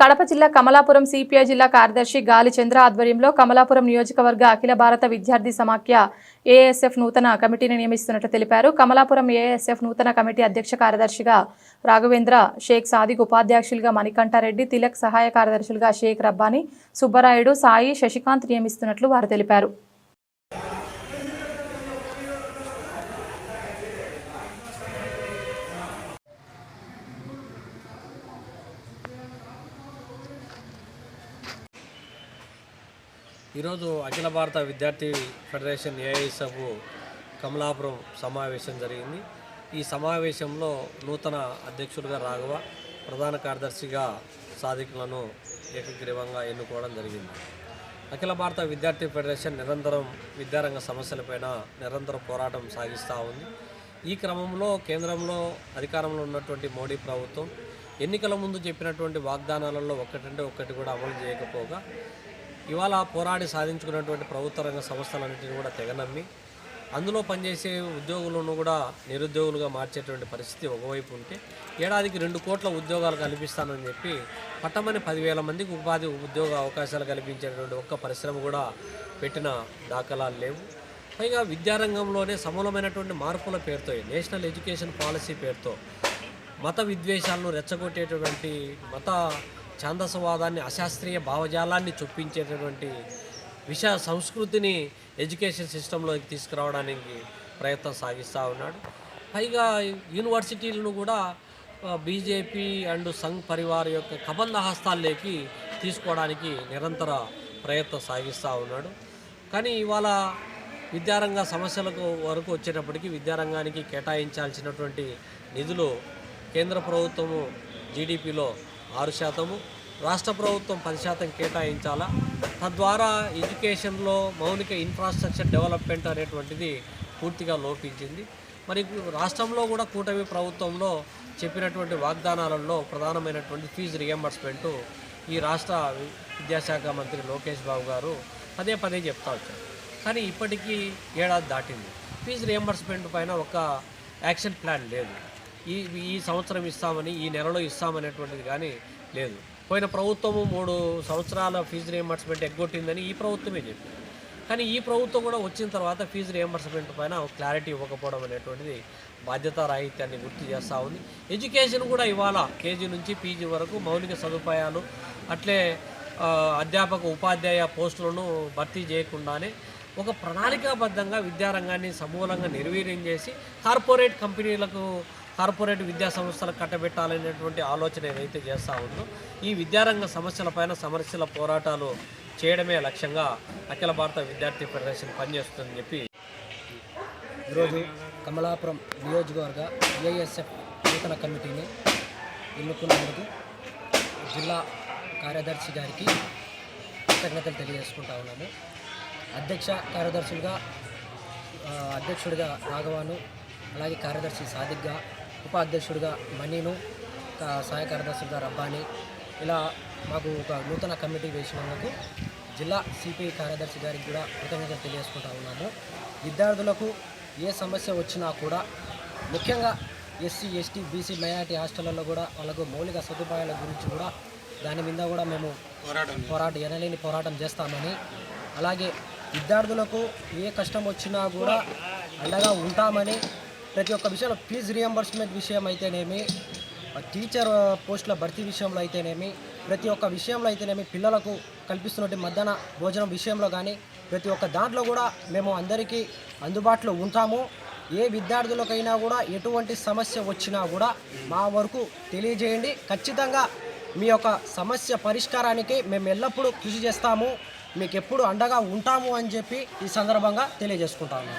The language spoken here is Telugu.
కడప జిల్లా కమలాపురం సిపిఐ జిల్లా కార్యదర్శి గాలి చంద్ర ఆధ్వర్యంలో కమలాపురం నియోజకవర్గ అఖిల భారత విద్యార్థి సమాఖ్య ఏఎస్ఎఫ్ నూతన కమిటీని నియమిస్తున్నట్లు తెలిపారు. కమలాపురం ఏఎస్ఎఫ్ నూతన కమిటీ అధ్యక్ష కార్యదర్శిగా రాఘవేంద్ర షేక్ సాదిక్ ఉపాధ్యక్షులుగా మణికంఠారెడ్డి తిలక్ సహాయ కార్యదర్శులుగా షేక్ రబ్బాని సుబ్బరాయుడు సాయి శశికాంత్ నియమిస్తున్నట్లు వారు తెలిపారు. ఈరోజు అఖిల భారత విద్యార్థి ఫెడరేషన్ ఏఐఎస్ఎఫ్ కమలాపురం సమావేశం జరిగింది. ఈ సమావేశంలో నూతన అధ్యక్షుడిగా రాఘవ ప్రధాన కార్యదర్శిగా సాధికులను ఏకగ్రీవంగా ఎన్నుకోవడం జరిగింది. అఖిల భారత విద్యార్థి ఫెడరేషన్ నిరంతరం విద్యారంగ సమస్యలపైన నిరంతరం పోరాటం సాగిస్తూ ఉంది. ఈ క్రమంలో కేంద్రంలో అధికారంలో ఉన్నటువంటి మోడీ ప్రభుత్వం ఎన్నికల ముందు చెప్పినటువంటి వాగ్దానాలలో ఒక్కటంటే ఒక్కటి కూడా అమలు చేయకపోగా ఇవాళ పోరాడి సాధించుకున్నటువంటి ప్రభుత్వ రంగ సంస్థలన్నింటినీ కూడా తెగనమ్మి అందులో పనిచేసే ఉద్యోగులను కూడా నిరుద్యోగులుగా మార్చేటువంటి పరిస్థితి ఒకవైపు ఉంటే ఏడాదికి రెండు కోట్ల ఉద్యోగాలు కల్పిస్తానని చెప్పి పట్టమని పదివేల మందికి ఉపాధి ఉద్యోగ అవకాశాలు కల్పించేటువంటి ఒక్క పరిశ్రమ కూడా పెట్టిన దాఖలాలు లేవు. పైగా విద్యారంగంలోనే సమూలమైనటువంటి మార్పుల పేరుతో నేషనల్ ఎడ్యుకేషన్ పాలసీ పేరుతో మత విద్వేషాలను రెచ్చగొట్టేటటువంటి మత ఛాందసవాదాన్ని అశాస్త్రీయ భావజాలాన్ని చొప్పించేటటువంటి విష సంస్కృతిని ఎడ్యుకేషన్ సిస్టంలోకి తీసుకురావడానికి ప్రయత్నం సాగిస్తూ ఉన్నాడు. పైగా యూనివర్సిటీలను కూడా బీజేపీ అండ్ సంఘ్ పరివార్ యొక్క కబంధ హస్తాల్లోకి తీసుకోవడానికి నిరంతర ప్రయత్నం సాగిస్తూ ఉన్నాడు. కానీ ఇవాళ విద్యారంగ సమస్యలకు వరకు వచ్చేటప్పటికి విద్యారంగానికి కేటాయించాల్సినటువంటి నిధులు కేంద్ర ప్రభుత్వము జీడిపిలో ఆరు శాతము. రాష్ట్ర ప్రభుత్వం పది శాతం కేటాయించాలా? తద్వారా ఎడ్యుకేషన్లో మౌలిక ఇన్ఫ్రాస్ట్రక్చర్ డెవలప్మెంట్ అనేటువంటిది పూర్తిగా లోపించింది. మరి రాష్ట్రంలో కూడా కూటమి ప్రభుత్వంలో చెప్పినటువంటి వాగ్దానాలలో ప్రధానమైనటువంటి ఫీజు రియంబర్స్మెంట్ ఈ రాష్ట్ర విద్యాశాఖ మంత్రి లోకేష్ బాబు గారు పదే పదే చెప్తా వచ్చారు. కానీ ఇప్పటికీ ఏడాది దాటింది. ఫీజు రియంబర్స్మెంట్ పైన ఒక యాక్షన్ ప్లాన్ లేదు. ఈ ఈ సంవత్సరం ఇస్తామని ఈ నెలలో ఇస్తామనేటువంటిది కానీ లేదు. పోయిన ప్రభుత్వము మూడు సంవత్సరాల ఫీజు రియంబర్స్మెంట్ ఎగ్గొట్టిందని ఈ ప్రభుత్వమే చెప్పింది. కానీ ఈ ప్రభుత్వం కూడా వచ్చిన తర్వాత ఫీజు రియంబర్స్మెంట్ పైన క్లారిటీ ఇవ్వకపోవడం అనేటువంటిది బాధ్యత రాహిత్యాన్ని గుర్తు చేస్తూ ఉంది. ఎడ్యుకేషన్ కూడా ఇవాళ కేజీ నుంచి పీజీ వరకు మౌలిక సదుపాయాలు అట్లే అధ్యాపక ఉపాధ్యాయ పోస్టులను భర్తీ చేయకుండానే ఒక ప్రణాళికాబద్ధంగా విద్యారంగాన్ని సమూలంగా నిర్వీర్యం చేసి కార్పొరేట్ కంపెనీలకు కార్పొరేట్ విద్యా సంస్థలకు కట్టబెట్టాలనేటువంటి ఆలోచన ఏదైతే చేస్తూ ఉందో ఈ విద్యారంగ సమస్యలపైన సమస్యల పోరాటాలు చేయడమే లక్ష్యంగా అఖిల భారత విద్యార్థి ఫెడరేషన్ పనిచేస్తుందని చెప్పి ఈరోజు కమలాపురం నియోజకవర్గ ఏఎస్ఎఫ్ నూతన కమిటీని ఎన్నుకున్నందుకు జిల్లా కార్యదర్శి గారికి కృతజ్ఞతలు తెలియజేసుకుంటా ఉన్నాము. అధ్యక్ష కార్యదర్శులుగా అధ్యక్షుడిగా రాఘవాను అలాగే కార్యదర్శి సాదిక్గా ఉపాధ్యక్షుడిగా మణిను కా- సహాయ కార్యదర్శులుగా రబ్బాని ఇలా మాకు ఒక నూతన కమిటీ వేసినందుకు జిల్లా సిపిఐ కార్యదర్శి గారికి కూడా కృతజ్ఞతలు తెలియజేసుకుంటా ఉన్నాము. విద్యార్థులకు ఏ సమస్య వచ్చినా కూడా ముఖ్యంగా ఎస్సీ ఎస్టీ బీసీ మైనార్టీ హాస్టళ్ళలో కూడా వాళ్ళకు మౌలిక సదుపాయాల గురించి కూడా దాని మీద కూడా మేము పోరాటం ఎనలేని పోరాటం చేస్తామని అలాగే విద్యార్థులకు ఏ కష్టం వచ్చినా కూడా అండగా ఉంటామని ప్రతి ఒక్క విషయంలో ఫీజు రియంబర్స్మెంట్ విషయం అయితేనేమి టీచర్ పోస్టుల భర్తీ విషయంలో అయితేనేమి ప్రతి ఒక్క విషయంలో అయితేనేమి పిల్లలకు కల్పిస్తున్నటువంటి మధ్యాహ్న భోజనం విషయంలో కానీ ప్రతి ఒక్క దాంట్లో కూడా మేము అందరికీ అందుబాటులో ఉంటాము. ఏ విద్యార్థులకైనా కూడా ఎటువంటి సమస్య వచ్చినా కూడా మా వరకు తెలియజేయండి. ఖచ్చితంగా మీ యొక్క సమస్య పరిష్కారానికి మేము ఎల్లప్పుడూ కృషి చేస్తాము. మీకు ఎప్పుడు అండగా ఉంటాము అని చెప్పి ఈ సందర్భంగా తెలియజేసుకుంటాము